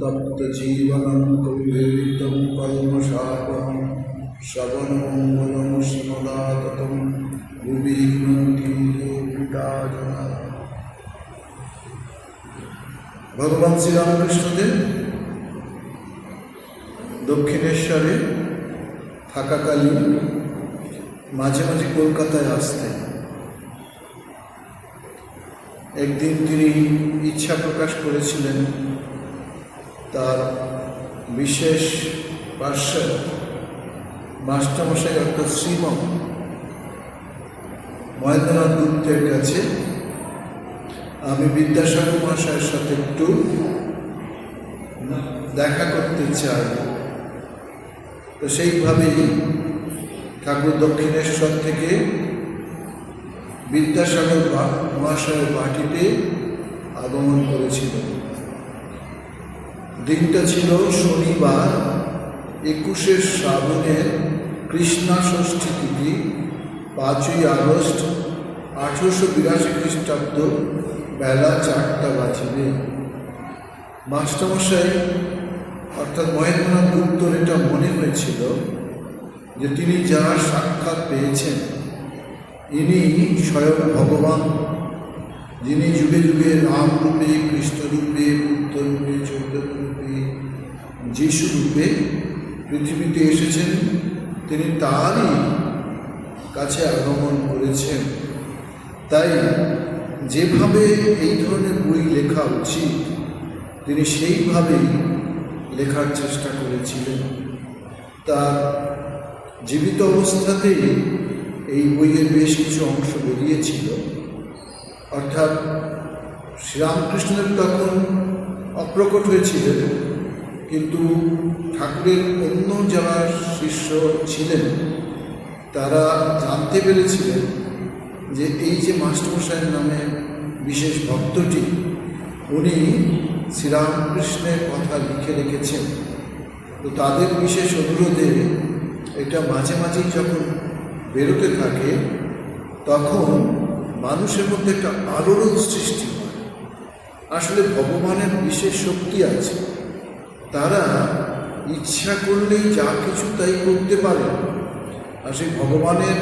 तप्तजीवनं कविवेदितं कल्मषापहं श्रवणमङ्गलं श्रीमदाततं भुवि পিতাজনা ভগবান শ্রীরামকৃষ্ণদেব দক্ষিণেশ্বরে থাকাকালীন মাঝে মাঝে কলকাতায় আসতেন একদিন তিনি ইচ্ছা প্রকাশ করেছিলেন তার বিশেষ পার্শ্ব মাস্টারমশাই অর্থাৎ শ্রীম মহেন্দ্রনাথ গুপ্তের কাছে আমি বিদ্যাসাগর মহাশয়ের সাথে একটু দেখা করতে চাই। তো সেইভাবেই ঠাকুর দক্ষিণেশ্বর থেকে বিদ্যাসাগর মহাশয়ের বাটিতে আগমন করেছিলেন দিনটা ছিল শনিবার, একুশে শ্রাবণের কৃষ্ণা ষষ্ঠী তিথি, পাঁচই আগস্ট, আঠেরোশো বিরাশি খ্রিস্টাব্দ, বেলা চারটা বাজিবে। মাস্টারমশাই, অর্থাৎ মহেন্দ্রনাথ গুপ্তর এটা মনে হয়েছিল যে তিনি যার সাক্ষাৎ পেয়েছেন, ইনি স্বয়ং ভগবান, যিনি যুগে যুগে রাম রূপে, কৃষ্ণ যিশু রূপে পৃথিবীতে এসেছেন, তিনি তারই কাছে আগমন করেছেন। তাই যেভাবে এই ধরনের বই লেখা উচিত, তিনি সেইভাবেই লেখার চেষ্টা করেছিলেন। তার জীবিত অবস্থাতেই এই বইয়ের বেশ কিছু অংশ বেরিয়েছিল। অর্থাৎ শ্রীরামকৃষ্ণের তখন অপ্রকট হয়েছিলেন। কিন্তু ঠাকুরের অন্য যারা শিষ্য ছিলেন, তারা জানতে পেরেছিলেন যে এই যে মাস্টারমশাইয়ের নামে বিশেষ ভক্তটি, উনি শ্রীরামকৃষ্ণের কথা লিখে রেখেছেন। তো তাদের বিশেষ অনুরোধে এটা মাঝে মাঝেই যখন বেরোতে থাকে, তখন মানুষের মধ্যে একটা আলোড়ন সৃষ্টি হয়। আসলে ভগবানের বিশেষ শক্তি আছে। তারা ইচ্ছা করলেই যা কিছু তাই করতে পারে। আর সেই ভগবানের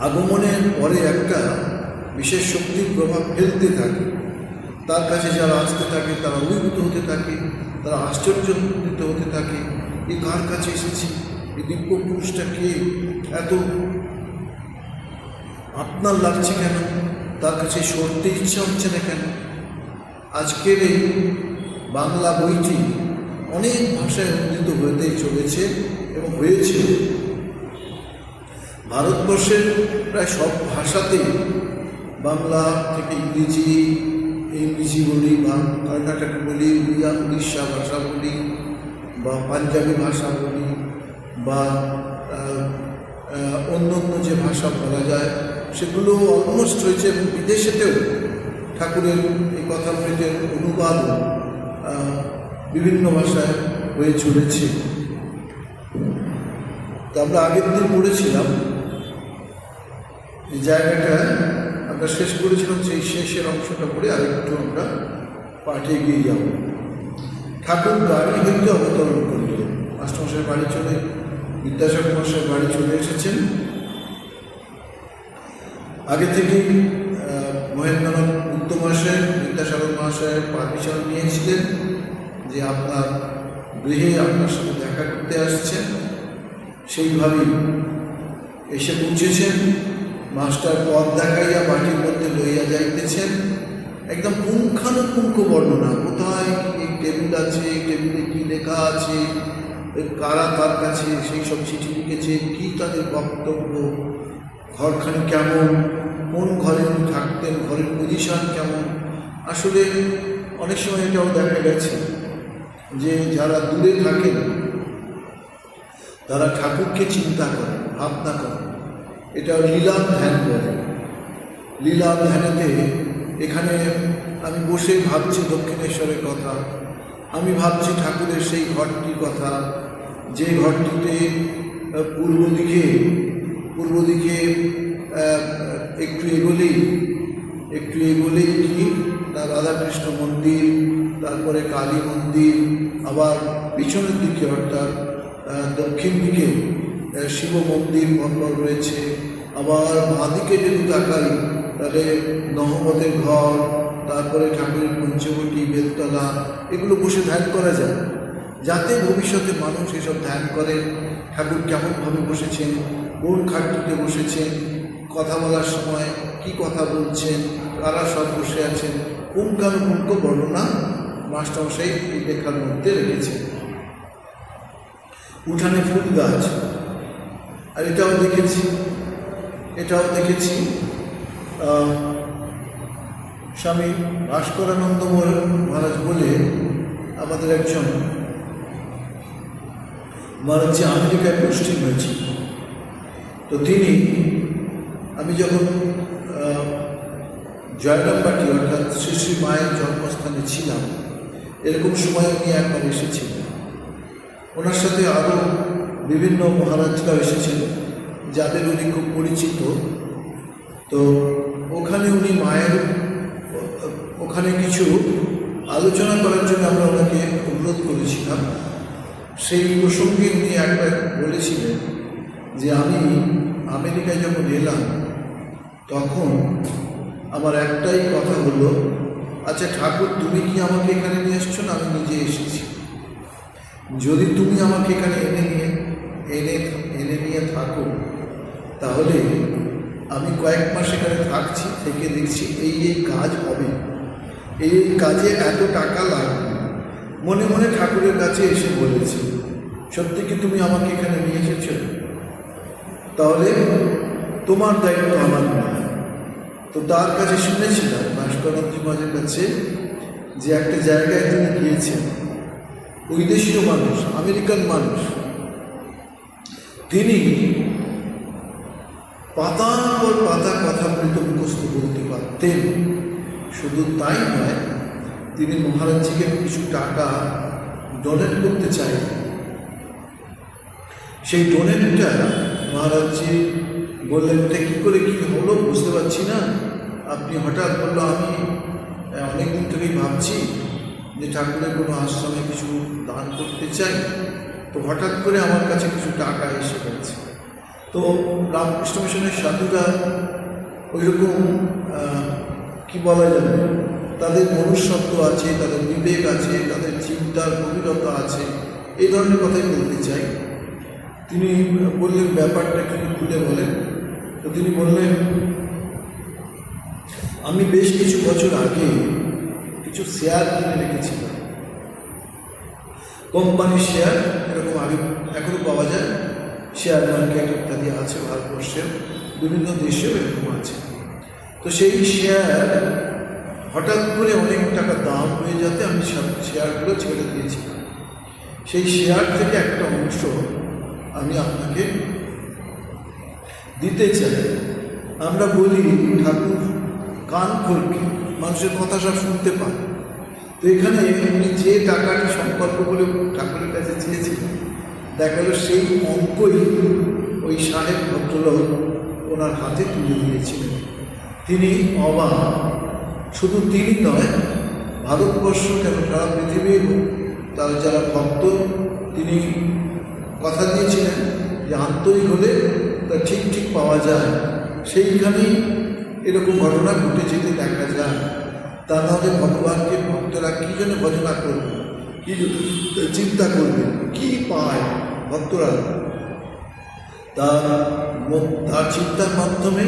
আগমনের পরে একটা বিশেষ শক্তির প্রভাব ফেলতে থাকে। তার কাছে যারা আসতে থাকে, তারা অভিভূত হতে থাকে, তারা আশ্চর্যজনিত হতে থাকে এই কার কাছে এসেছি? এই দিব্য পুরুষটা কে? এত আপনার লাগছে কেন? তার কাছে সরতে ইচ্ছা হচ্ছে না কেন? আজকের এই বাংলা বইটি অনেক ভাষায় অনুদিত হতেই চলেছে এবং হয়েছে। ভারতবর্ষের প্রায় সব ভাষাতেই বাংলা থেকে ইংরেজি ইংরেজি বলি, বা কর্ণাটক বলি, উড়িয়া, উড়িষ্যা ভাষা বলি, বা পাঞ্জাবি ভাষা বলি, বা অন্য অন্য যে ভাষা বলা যায়, সেগুলো অলমোস্ট হয়েছে এবং বিদেশেতেও ঠাকুরের এই কথা কথামৃতের অনুবাদ বিভিন্ন ভাষায় হয়ে চলেছে। তো আমরা আগের দিন পড়েছিলাম। এই জায়গাটা আমরা শেষ করেছিলাম সেই শেষের অংশটা পড়ে আরেকটু আমরা পাঠে এগিয়ে যাব। ঠাকুর গাড়ি হইতে অবতরণ করলেন। মাস্টারমশাই বাড়ি চলে বিদ্যাসাগর মশাই বাড়ি চলে এসেছেন। আগে আহ, মহেন্দ্রনাথ গুপ্ত মহাশয় বিদ্যাসাগর মহাশয়ের পারমিশন নিয়েছিলেন যে আপনার গৃহে আপনার সাথে দেখা করতে আসছেন সেইভাবেই এসে পৌঁছেছেন। মাস্টার পথ দেখাইয়া বাটির মধ্যে লইয়া যাইতেছেন। একদম পুঙ্খানুপুঙ্খ বর্ণনা, কোথায় এই টেবিল আছে টেবিলে কী লেখা আছে, কারা কার কাছে সেই সব চিঠি লিখেছে, কী তাদের বক্তব্য, ঘরখানি কেমন, কোন ঘরে থাকতেন, ঘরের পজিশন কেমন আসলে অনেক সময় এটাও দেখা গেছে যে যারা দূরে থাকেন, তারা ঠাকুরকে চিন্তা করে, ভাবনা করে। এটা লীলা ধ্যান বলে। লীলা ধ্যানেতে এখানে আমি বসে ভাবছি দক্ষিণেশ্বরের কথা, আমি ভাবছি ঠাকুরের সেই ঘরটির কথা, যে ঘরটিতে পূর্ব দিকে পূর্ব দিকে একটু এগোলেই একটু এগোলেই কি রাধাকৃষ্ণ মন্দির, তারপরে কালী মন্দির, আবার পিছনের দিকে অর্থাৎ দক্ষিণ দিকে শিব মন্দির মন্দির রয়েছে। আবার বাঁদিকে যদি তাকাই তাহলে নহমতের ঘর, তারপরে ঠাকুরের পঞ্চবটি, বেলতলা, এগুলো বসে ধ্যান করা যায়। যাতে ভবিষ্যতে মানুষ এসব ধ্যান করে, ঠাকুর কেমনভাবে বসেছেন, কোন খাটটিতে বসেছেন, কথা বলার সময় কি কথা বলছেন, কারা সব বসে আছেন পুঙ্খানুপুঙ্খ বর্ণনা মাস্টারমশাই লেখার মধ্যে রেখেছে উঠানে ফুল গাছ। আর এটাও দেখেছি। এটাও দেখেছি। স্বামী ভাস্করানন্দ মহারাজ বলে আমাদের একজন মহারাজ যে আমেরিকায় পোস্টিং হয়েছিল। তো তিনি, আমি যখন জয়রামবাটি অর্থাৎ শ্রী শ্রী মায়ের জন্মস্থানে ছিলাম। এরকম সময় উনি একবার এসেছিলেন ওনার সাথে আরও বিভিন্ন মহারাজরাও এসেছেন, যাদের উনি খুব পরিচিত। তো ওখানে উনি মায়ের, ওখানে কিছু আলোচনা করার জন্য আমরা ওনাকে অনুরোধ করেছিলাম। সেই প্রসঙ্গে উনি একবার বলেছিলেন যে, আমি আমেরিকায় যখন এলাম, তখন আমার একটাই কথা হলো আচ্ছা ঠাকুর, তুমি কি আমাকে এখানে নিয়ে এসছো না আমি নিজে এসেছি? যদি তুমি আমাকে এখানে এনে নিয়ে, এনে এনে নিয়ে থাকো, তাহলে আমি কয়েক মাস এখানে থাকছি, থেকে দেখছি এই এই কাজ হবে। এই এই কাজে এত টাকা লাগবে। মনে মনে ঠাকুরের কাছে এসে বলেছি, সত্যি কি তুমি আমাকে এখানে নিয়ে এসেছ? তাহলে তোমার দায়িত্ব আমার নয়। তো তার কাছে শুনেছিলাম ভাস্করনাথ মহাজের কাছে, যে একটা জায়গায় তিনি গিয়েছেন। ওই দেশীয় মানুষ, আমেরিকান মানুষ। তিনি পাতার পর পাতা কথা মৃত মুখস্থ বলতে পারতেন। শুধু তাই নয়, তিনি মহারাজজিকে কিছু টাকা ডোনেট করতে চাইলেন। সেই ডোনেটটা মহারাজজি বললেন, এটা কী করে, কী হলো? বুঝতে পারছি না। আপনি হঠাৎ বলল, আমি অনেক দিন থেকেই ভাবছি যে ঠাকুরের কোনো আশ্রমে কিছু দান করতে চাই। তো হঠাৎ করে আমার কাছে কিছু টাকা এসে গেছে। তো রামকৃষ্ণ মিশনের সাধুরা ওই রকম কী বলা যাবে? তাদের মনুষ্যত্ব আছে, তাদের বিবেক আছে, তাদের চিন্তার গভীরতা আছে, এই ধরনের কথাই বলতে চাই। তিনি বললেন, ব্যাপারটা কিন্তু খুলে বলেন। তো তিনি বললেন, আমি বেশ কিছু বছর আগে কিছু শেয়ার কিনে রেখেছিলাম। কোম্পানির শেয়ার এরকম আগে এখনও পাওয়া যায়। শেয়ার মার্কেট ইত্যাদি আছে ভারতবর্ষের, বিভিন্ন দেশেও এরকম আছে। তো সেই শেয়ার হঠাৎ করে অনেক টাকা দাম হয়ে যাতে আমি সব শেয়ারগুলো ছেড়ে দিয়েছিলাম। সেই শেয়ার থেকে একটা অংশ আমি আপনাকে দিতে চাই। আমরা বলি, ঠাকুর, কান খোলকে মানুষের কথা সব শুনতে পান তো এখানে উনি যে টাকাটি সম্পর্ক বলে ঠাকুরের কাছে চেয়েছিলেন, দেখা গেল সেই অঙ্কই ওই সাহেব ভদ্রলোক ওনার হাতে তুলে দিয়েছিলেন। তিনি অবাক। শুধু তিনি নয়, ভারতবর্ষ কেন, সারা পৃথিবীর তার যারা ভক্ত, তিনি কথা দিয়েছিলেন যে আন্তরিক হলে ঠিক ঠিক পাওয়া যায়, সেইখানেই এরকম ঘটনা ঘটে যেতে দেখা যায়। তা নাহলে ভগবানকে ভক্তরা কী জন্য ভজনা করবে? কী চিন্তা করবে? কি পায় ভক্তরা? তার তার চিন্তার মাধ্যমে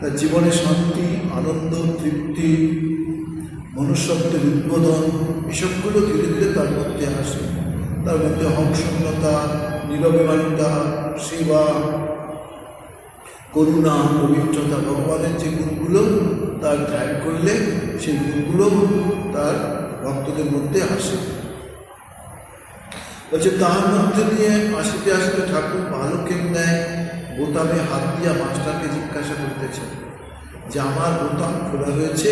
তার জীবনে শান্তি, আনন্দ, তৃপ্তি, মনুষ্যত্বের উদ্বোধন, এসবগুলো ধীরে ধীরে তার মধ্যে আসে। তার মধ্যে হংসন্নতা নিরবিমানতা সেবা করুণা, পবিত্রতা ভগবানের যে গুণগুলো তার ধ্যান করলে সেই গুণগুলো তার ভক্তদের মধ্যে আসে। বলছে তার মধ্যে দিয়ে আসতে আসতে ঠাকুর বালকের ন্যায় বোতামে হাত দিয়া মাস্টারকে জিজ্ঞাসা করতেছে যে আমার বোতাম খোলা রয়েছে,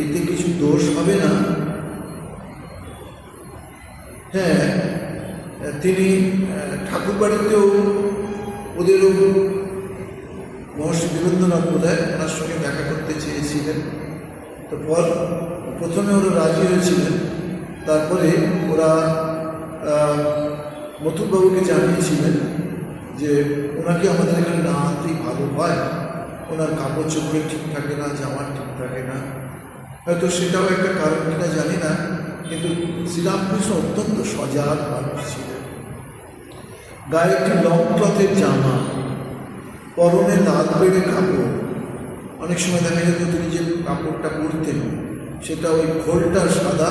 এতে কিছু দোষ হবে না? হ্যাঁ তিনি ঠাকুর বাড়িতেও ওদেরও মহর্ষি বীরেন্দ্রনাথ বোধহয় ওনার সঙ্গে দেখা করতে চেয়েছিলেন। তো পর প্রথমে ওরা রাজি হয়েছিলেন। তারপরে ওরা মথুরবাবুকে জানিয়েছিলেন যে ওনাকে আমাদের এখানে না আনতেই ভালো হয়। ওনার কাপড় চোপড়ে ঠিক থাকে না, জামা ঠিক থাকে না। হয়তো সেটাও একটা কারণ কিনা জানি না, কিন্তু শ্রীরামকৃষ্ণ অত্যন্ত সজাগ মানুষ ছিলেন। গায়ে একটি লং ক্লথের জামা পরনে লাল বেড়ে কাপড়। অনেক সময় দেখা যেত তিনি যে কাপড়টা পরতেন সেটা ওই খোলটা সাদা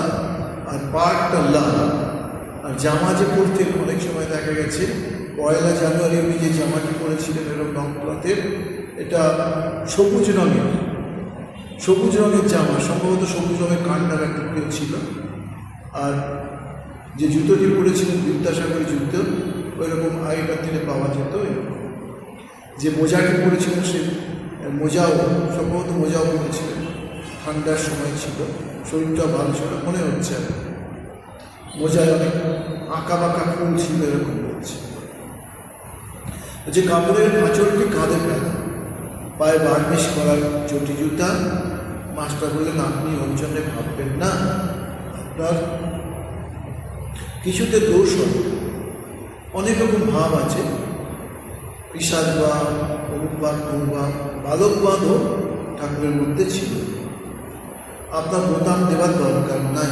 আর পাটটা লাল। আর জামা যে পরতেন, অনেক সময় দেখা গেছে পয়লা জানুয়ারি উনি যে জামাটি পরেছিলেন এরকম ক্লথের, এটা সবুজ রঙের সবুজ রঙের জামা, সম্ভবত সবুজ রঙের কান্ডার একটা কেউ ছিল। আর যে জুতোটি পরেছিলেন বিদ্যাসাগরের জুতো ওই রকম আগেকার দিনে পাওয়া যেত এরকম। যে মোজাটি পরেছিলেন সে, মোজাও, সম্ভবত মোজাও পরেছিলেন ঠান্ডার সময় ছিল, শরীরটা ভালো ছিল মনে হচ্ছে। মোজায় অনেক আঁকা বাঁকা ফুল ছিল, এরকম বলছে। যে কাপড়ের আঁচলটি কাঁধে ফেলা পায়ে বার্নিশ করার চটি জুতা, মাস্টার বললেন, আপনি জন্য ভাববেন না, আপনার কিছুতে দোষ হবে অনেক রকম ভাব আছে বিষাদ বা অনুবাদ অনুবাদ বালকবাদও ঠাকুরের মধ্যে ছিল। আপনার বোতাম দেওয়ার দরকার নাই।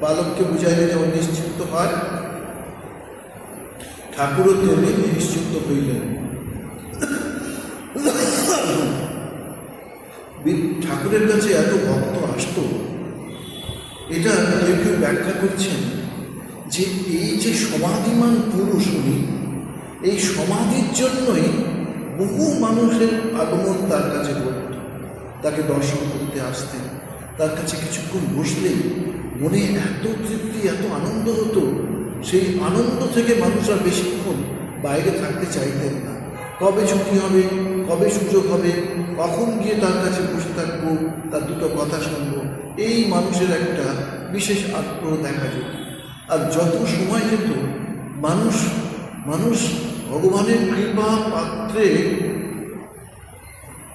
বালককে বুঝাইলে যেমন নিশ্চিন্ত হয়। ঠাকুরও তেমনি নিশ্চিন্ত হইলেন। ঠাকুরের কাছে এত ভক্ত আসতো। এটা কেউ কেউ ব্যাখ্যা করছেন যে এই যে সমাধিমান পুরুষ উনি এই সমাধির জন্যই বহু মানুষের আগমন তার কাছে ঘটত। তাকে দর্শন করতে আসতেন। তার কাছে কিছুক্ষণ বসলেই মনে এত তৃপ্তি, এত আনন্দ হতো, সেই আনন্দ থেকে মানুষরা বেশিক্ষণ বাইরে থাকতে চাইতেন না। কবে ছুটি হবে, কবে সুযোগ হবে, কখন গিয়ে তার কাছে বসে থাকব, তার দুটো কথা শুনব, এই মানুষের একটা বিশেষ আগ্রহ দেখা যেত। আর যত সময় যেত, মানুষ মানুষ ভগবানের কৃপা পাত্রে,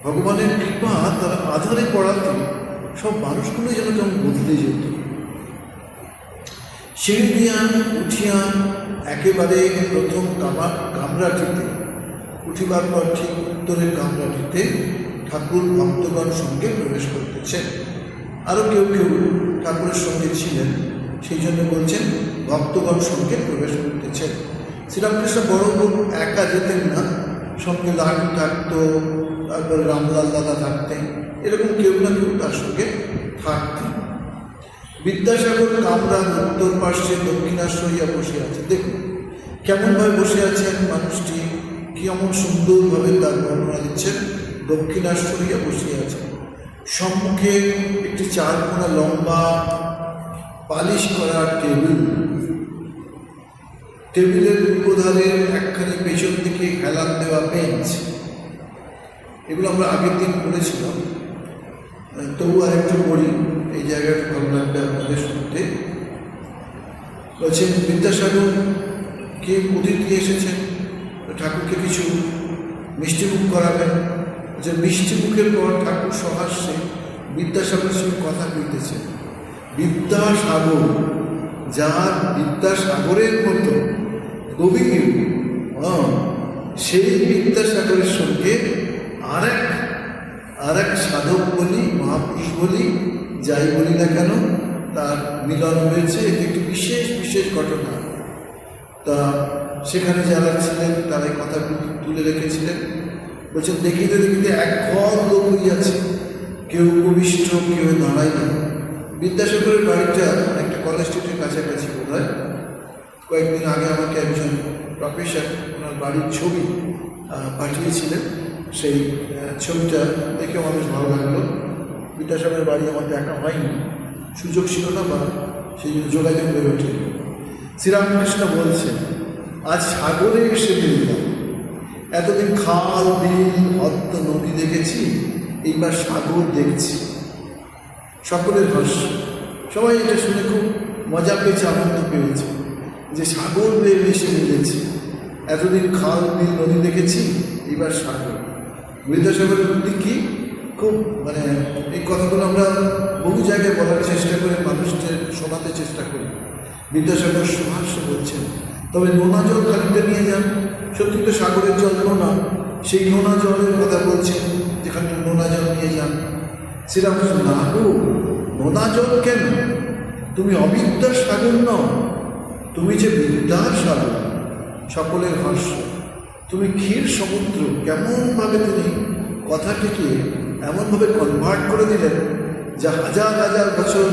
ভগবানের কৃপা তার আধারে পড়াতে সব মানুষগুলো যেন তেমন বদলে যেত। সিঁড়ি দিয়া উঠিয়া একেবারে প্রথম কামা কামরাটিতে, উঠিবার পর ঠিক উত্তরের কামরাটিতে ঠাকুর ভক্তগণ সঙ্গে প্রবেশ করতেছেন। আরও কেউ কেউ ঠাকুরের সঙ্গে ছিলেন, সেই জন্য বলছেন, ভক্তগণ সঙ্গে প্রবেশ করতেছেন। শ্রীরামকৃষ্ণ বড় একা যেতেন না। সঙ্গে লাডু থাকতো, তারপরে রামলাল দাদা থাকতেন। এরকম কেউ না কেউ তার সঙ্গে থাকতেন। বিদ্যাসাগর কামরার উত্তর পার্শ্বে দক্ষিণাশ্বরিয়া বসে আছে। দেখুন, কেমনভাবে বসে আছেন মানুষটি কেমন সুন্দরভাবে তার বর্ণনা দিচ্ছেন। দক্ষিণাশ্বরিয়া বসে আছে সম্মুখে একটি চার কোনা লম্বা পালিশ করা টেবিল টেবিলের উপধারে একখানি পেছন দিকে হেলান দেওয়া বেঞ্চ। এগুলো আমরা আগের দিন করেছিলাম তবু আরেকটু পড়ি। এই জায়গাটা ভালো আপনাদের শুনতে। বলছেন, বিদ্যাসাগর, কে অতিথি এসেছেন? ঠাকুরকে কিছু মিষ্টিমুখ করাবেন? যে মিষ্টিমুখের পর ঠাকুর সহাস্যে বিদ্যাসাগরের সঙ্গে কথা কইতেছেন। বিদ্যাসাগর যার বিদ্যাসাগরের মতো গভীর হ্যাঁ, সেই বিদ্যাসাগরের সঙ্গে আরেক আরেক সাধক বলি মহাপুরুষ বলি যাই বলি না কেন তার মিলন হয়েছে। এটি একটি বিশেষ বিশেষ ঘটনা। তা সেখানে যারা ছিলেন তারা কথাগুলো তুলে রেখেছিলেন। বলছেন দেখিতে দেখিতে এক ঘর লোক হইয়াছে। কেউ উপবিষ্ট কেউ দাঁড়ায় না বিদ্যাসাগরের বাড়িটা একটা কলেজ স্ট্রিটের কাছাকাছি বোধ হয় কয়েকদিন আগে আমাকে একজন প্রফেসর ওনার বাড়ির ছবি পাঠিয়েছিলেন। সেই ছবিটা দেখে মানুষ ভালো লাগল। বিদ্যাসাগরের বাড়ি আমার দেখা হয়নি। সুযোগ ছিল না বা সেই যোগাযোগ হয়ে ওঠেনি। শ্রীরামকৃষ্ণ বলছেন, আজ সাগরে এসে মিললাম এতদিন খাল, বিল হদ্দ নদী দেখেছি, এইবার সাগর দেখছি। সকলের হাস্য সবাই এটা শুনে খুব মজা পেয়েছে, আনন্দ পেয়েছে। যে সাগর বেয়ে এসে মিলেছে এতদিন খাল, বিল, নদী দেখেছি এবার সাগর। বিদ্যাসাগরের প্রতি কি? খুব মানে এই কথাগুলো আমরা বহু জায়গায় বলার চেষ্টা করে মানুষকে শোনাতে চেষ্টা করি। বিদ্যাসাগর সুহাস্য বলছেন তবে নোনা জল খানিকটা নিয়ে যান। সত্যি তো সাগরের জল নোনা। সেই নোনা জলের কথা বলছেন যেখানে নোনা জল নিয়ে যান। শ্রীরামকৃষ্ণ না নোনা জল কেন? তুমি অবিদ্যার সাগর নও। তুমি যে বিদ্যার সাগর সকলের ভাষ্য, তুমি ক্ষীর সমুদ্র কেমনভাবে তিনি কথাটিকে এমনভাবে কনভার্ট করে দিলেন যা হাজার হাজার বছর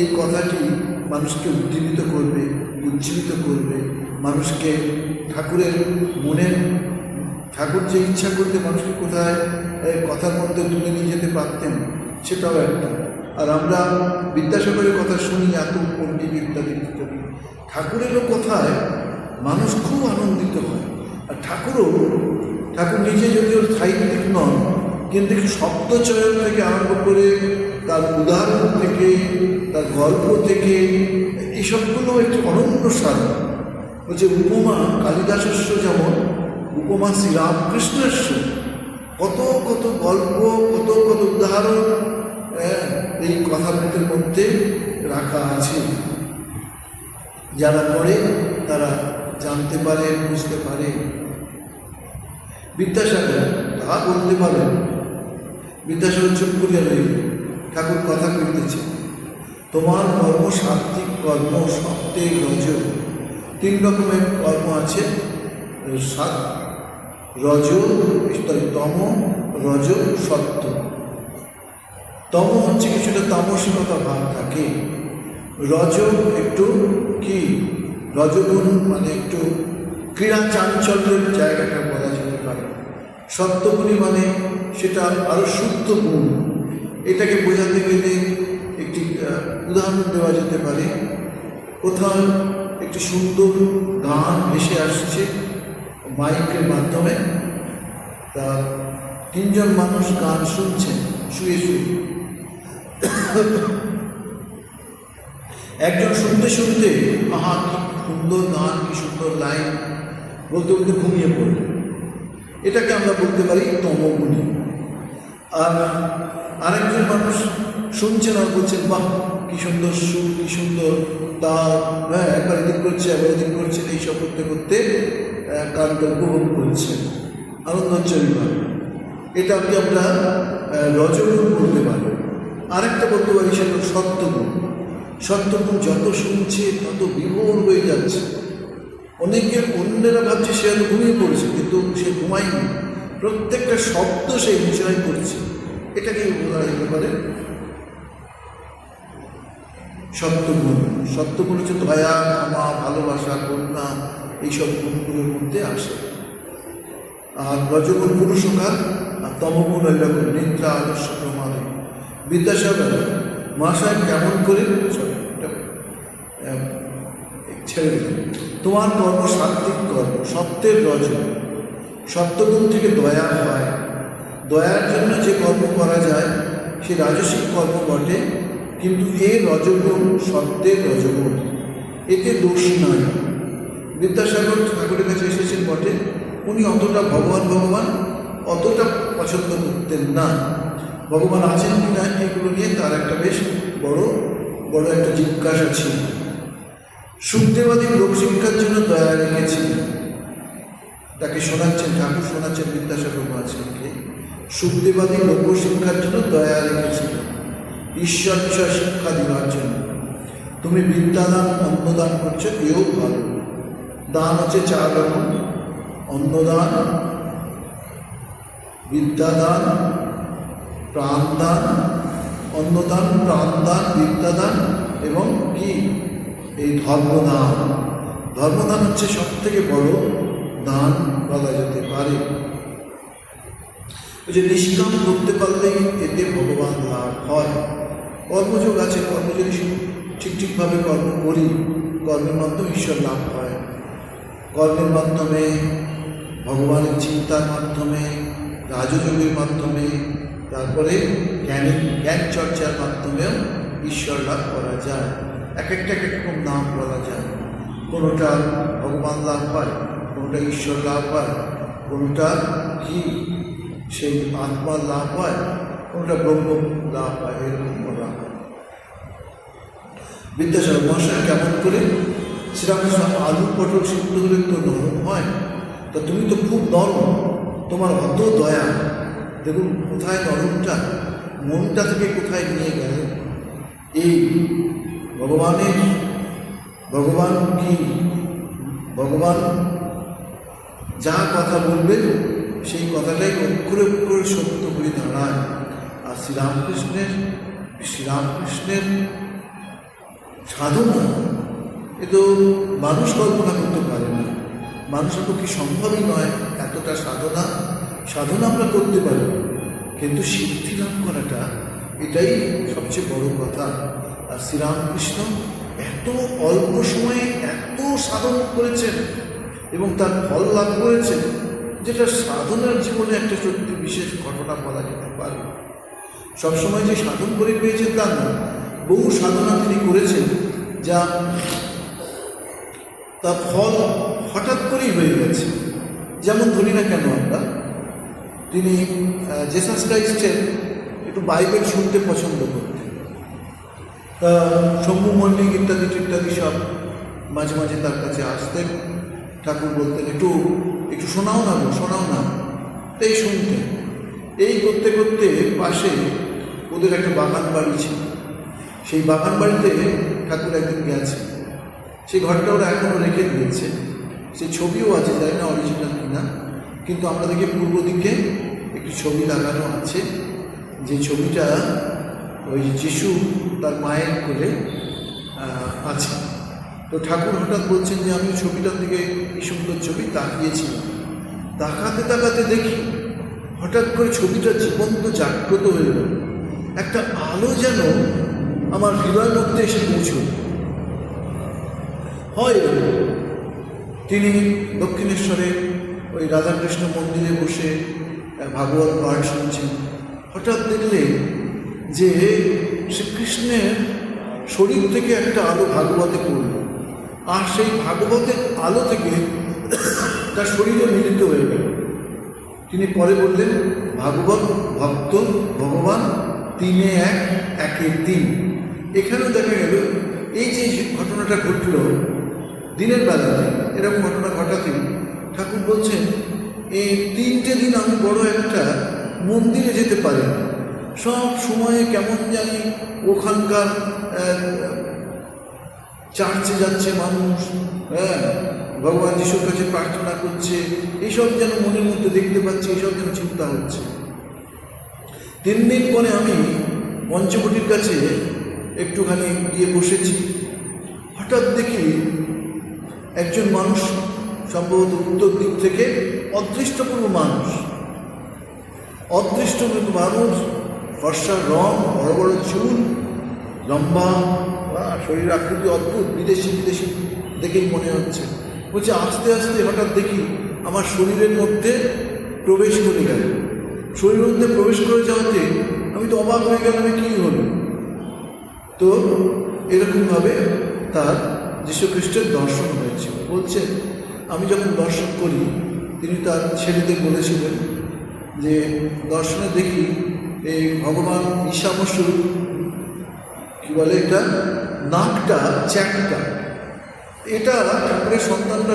এই কথাটি মানুষকে উজ্জীবিত করবে উজ্জীবিত করবে। মানুষকে ঠাকুরের মনের, ঠাকুর যে ইচ্ছা করতে মানুষকে কোথায় কথার মধ্যে তুলে নিয়ে যেতে পারতেন, সেটাও একটা। আর আমরা বিদ্যাসাগরের কথা শুনি এত পণ্ডিত ইত্যাদি ইত্যাদি ঠাকুরেরও কথায় মানুষ খুব আনন্দিত হয়। আর ঠাকুরও ঠাকুর নিজে যদিও সাহিত্যিক নন কিন্তু শব্দ চয়ন থেকে আরম্ভ করে তার উদাহরণ থেকে তার গল্প থেকে এইসবগুলো একটি অনন্য সাধন বলছে উপমা কালিদাসস্য যেমন উপমা শ্রীরামকৃষ্ণস্য কত কত গল্প কত কত উদাহরণ আহ, এই কথাগুলোর মধ্যে রাখা আছে। যারা পড়ে, তারা জানতে পারে, বুঝতে পারে। বিদ্যাসাগর তা বলতে পারেন। বিদ্যাসাগর চুপ করিয়া রইল ঠাকুর কথা কইতেছে তোমার কর্ম সাত্বিক কর্ম সত্যের রজ। তিন রকমের কর্ম আছে সাত রজ তম, রজ, সত্য। তম হচ্ছে কিছুটা তামসিকতা ভাব থাকে। রজ একটু কি? রজগুণ মানে একটু ক্রীড়া চাঞ্চল্যের জায়গাটা বলা যেতে পারে। সত্যগুণী মানে সেটা আরও শুদ্ধ গুণ। এটাকে বোঝাতে গেলে একটি উদাহরণ দেওয়া যেতে পারে। কোথাও একটি সুন্দর গান ভেসে আসছে মাইকের মাধ্যমে। তা তিনজন মানুষ গান শুনছেন, শুয়ে শুয়ে। একজন শুনতে শুনতে, আহা, কি সুন্দর গান, কি সুন্দর লাইন। বলতে বলতে ঘুমিয়ে পড়ল। এটাকে আমরা বলতে পারি তমগুণী। আর আরেকজন মানুষ শুনছেন আর বলছেন, বাহ, কি সুন্দর সুর, কি সুন্দর তাল। হ্যাঁ একবার এদিক করছে, একবার এদিক করছেন এইসব করতে করতে গানটা উপভোগ করছেন আনন্দ হচ্ছে ওইভাবে এটাকে আমরা রজগুণ বলতে পারি? আরেকটা বলতে পারি, সেটা সত্যগুণ। সত্যগুণ যত শুনছে, তত বিভোর হয়ে যাচ্ছে। অনেকে অন্যেরা ভাবছে সে হয়তো ঘুমিয়ে পড়েছে, কিন্তু সে ঘুমায়নি। প্রত্যেকটা শব্দ সে বিষয় করছে। এটাকে বলা যেতে পারে? সত্যগুণ। সত্যগুণ হচ্ছে দয়া, ক্ষমা, ভালোবাসা কন্যা এইসব গুণগুলোর মধ্যে আসে। আর রজগুণ পুরুষকার আর তমগুণ ওই রকম নিদ্রা আদর্শ, প্রমাণ। বিদ্যাসাগর মহাশয় কেমন করে? ছেড়ে দিলেন তোমার কর্ম সাত্বিক কর্ম, সত্যের রজ সত্যগুণ থেকে দয়া হয়। দয়ার জন্য যে কর্ম করা যায়, সে রাজসিক কর্ম বটে, কিন্তু এ রজগুণ সত্যের রজগুণ। এতে দোষ নয় বিদ্যাসাগর ঠাকুরের কাছে এসেছেন বটে, উনি অতটা ভগবান ভগবান, অতটা পছন্দ করতেন না। ভগবান আছেন কি না এগুলো নিয়ে তার একটা বেশ বড় বড় একটা জিজ্ঞাসা ছিল। সুখদেবাদী লোকশিক্ষার জন্য দয়া রেখেছিলেন তাকে শোনাচ্ছেন ঠাকুর, শোনাচ্ছেন বিদ্যাসাগর মহাশয়কে। সুখদেবাদী লোকশিক্ষার জন্য দয়া রেখেছিলেন ঈশ্বর শিক্ষা দেওয়ার জন্য। তুমি বিদ্যাদান, অন্নদান করছ, এও ভালো। দান হচ্ছে চার রকম। অন্নদান, বিদ্যাদান প্রাণদান, অন্নদান, প্রাণদান, বিদ্যাদান এবং কি? এই ধর্মদান। ধর্মদান হচ্ছে সব থেকে বড় দান বলা যেতে পারে। যে নিষ্কাম করতে পারলেই এতে ভগবান লাভ হয়। কর্মযোগ আছে, কর্ম যদি ঠিক ঠিকভাবে কর্ম করি, কর্মের মাধ্যমে ঈশ্বর লাভ হয়। কর্মের মাধ্যমে, ভগবানের চিন্তার মাধ্যমে, রাজযোগের মাধ্যমে তারপরে জ্ঞানের জ্ঞান চর্চার মাধ্যমেও ঈশ্বর লাভ করা যায়। এক একটা এক রকম নাম বলা যায়। কোনোটা ভগবান লাভ পায়, কোনোটা ঈশ্বর লাভ পায়, কোনোটা কি সেই আত্মার লাভ হয় কোনোটা ব্রহ্ম লাভ হয় এরকম বলা হয়। বিদ্যাসাগর মহাশয় কেমন করে শ্রীরামকৃষ্ণ আলু পটল সিদ্ধ তো নরম হয়? তা তুমি তো খুব নরম, তোমার অত দয়া। দেখুন, কোথায় নরমটা? মনটা থেকে কোথায় নিয়ে গেল? এই ভগবানের, ভগবান কি? ভগবান যা কথা বলবেন, সেই কথাটাই অক্ষরে অক্ষরে সত্য করে দাঁড়ায়। আর শ্রীরামকৃষ্ণের শ্রীরামকৃষ্ণের সাধনা, এ তো মানুষ কল্পনা করতে পারে না। মানুষের পক্ষে সম্ভবই নয় এতটা সাধনা। সাধনা আমরা করতে পারি, কিন্তু সিদ্ধি লাভ করাটা এটাই সবচেয়ে বড় কথা। আর শ্রীরামকৃষ্ণ এত অল্প সময়ে এত সাধন করেছেন এবং তার ফল লাভ করেছেন, যেটা সাধনার জীবনে একটা সত্যি বিশেষ ঘটনা বলা যেতে পারে। সবসময় যে সাধন করে পেয়েছেন তা না, বহু সাধনা তিনি করেছেন, যা তার ফল হঠাৎ করেই হয়ে গেছে। যেমন ধরি না কেন আমরা তিনি জেসাস ক্রাইস্টের একটু বাইবেল শুনতে পছন্দ করতেন। তা শম্ভু মল্লিক ইত্যাদি ইত্যাদি সব মাঝে মাঝে তার কাছে আসতেন। ঠাকুর বলতেন, একটু একটু শোনাও না শোনাও না। এই শুনতেন। এই করতে করতে পাশে ওদের একটা বাগান বাড়ি ছিল। সেই বাগান বাড়িতে ঠাকুর একদিন গেছে সেই ঘরটা ওরা এখনও রেখে দিয়েছে। সেই ছবিও আছে, জানি না অরিজিনাল কিনা। কিন্তু দেখি পূর্ব দিকে একটি ছবি লাগানো আছে। যে ছবিটা ওই যিশু তার মায়ের কোলে আছে। তো ঠাকুর হঠাৎ বলছেন যে, আমি ছবিটার দিকে কি সুন্দর ছবি তাকিয়েছিলাম। তাকাতে তাকাতে দেখি, হঠাৎ করে ছবিটা জীবন্ত জাগ্রত হয়ে গেল। একটা আলো যেন আমার হৃদয়ের মধ্যে এসে পৌঁছল। হয়, তিনি দক্ষিণেশ্বরে ওই রাধাকৃষ্ণ মন্দিরে বসে ভাগবত পাঠ শুনছেন হঠাৎ দেখলে যে শ্রীকৃষ্ণের শরীর থেকে একটা আলো ভাগবতে পড়ল। আর সেই ভাগবতের আলো থেকে তার শরীরে মিলিত হয়ে গেল। তিনি পরে বললেন, ভাগবত ভক্ত, ভগবান, তিনে এক, একে তিন। এখানেও দেখা গেল, এই যে ঘটনাটা ঘটল, দিনের বেলাতে এরকম ঘটনা ঘটাতে ঠাকুর বলছেন এই তিনটে দিন আমি বড় একটা মন্দিরে যেতে পারি সব সময়ে কেমন জানি ওখানকার চার্চে যাচ্ছে মানুষ হ্যাঁ ভগবান যিশুর কাছে প্রার্থনা করছে এইসব যেন মনের মধ্যে দেখতে পাচ্ছি এইসব যেন চিন্তা হচ্ছে। তিন দিন পরে আমি পঞ্চবটির কাছে একটুখানি গিয়ে বসেছি। হঠাৎ দেখি একজন মানুষ সম্ভবত উত্তর দিক থেকে অদৃষ্টপূর্ণ মানুষ। অদৃষ্টপূর্ণ মানুষ, ফর্সার রং, বড় বড় চুল, লম্বা শরীর আকৃতি অদ্ভুত, বিদেশি বিদেশি দেখেই মনে হচ্ছে। বলছে, আস্তে আস্তে হঠাৎ দেখি আমার শরীরের মধ্যে প্রবেশ করে গেল। শরীরের মধ্যে প্রবেশ করে যাওয়াতে আমি তো অবাক হয়ে গেলাম কী হলো? তো এরকমভাবে তার যীশু খ্রিস্টের দর্শন হয়েছিল বলছে আমি যখন দর্শন করি, তিনি তার ছেলেদের বলেছিলেন যে, দর্শনে দেখি এই ভগবান ঈশামসু কী বলে এটা? নাকটা চ্যাকটা এটা ঠাকুরের সন্তানরা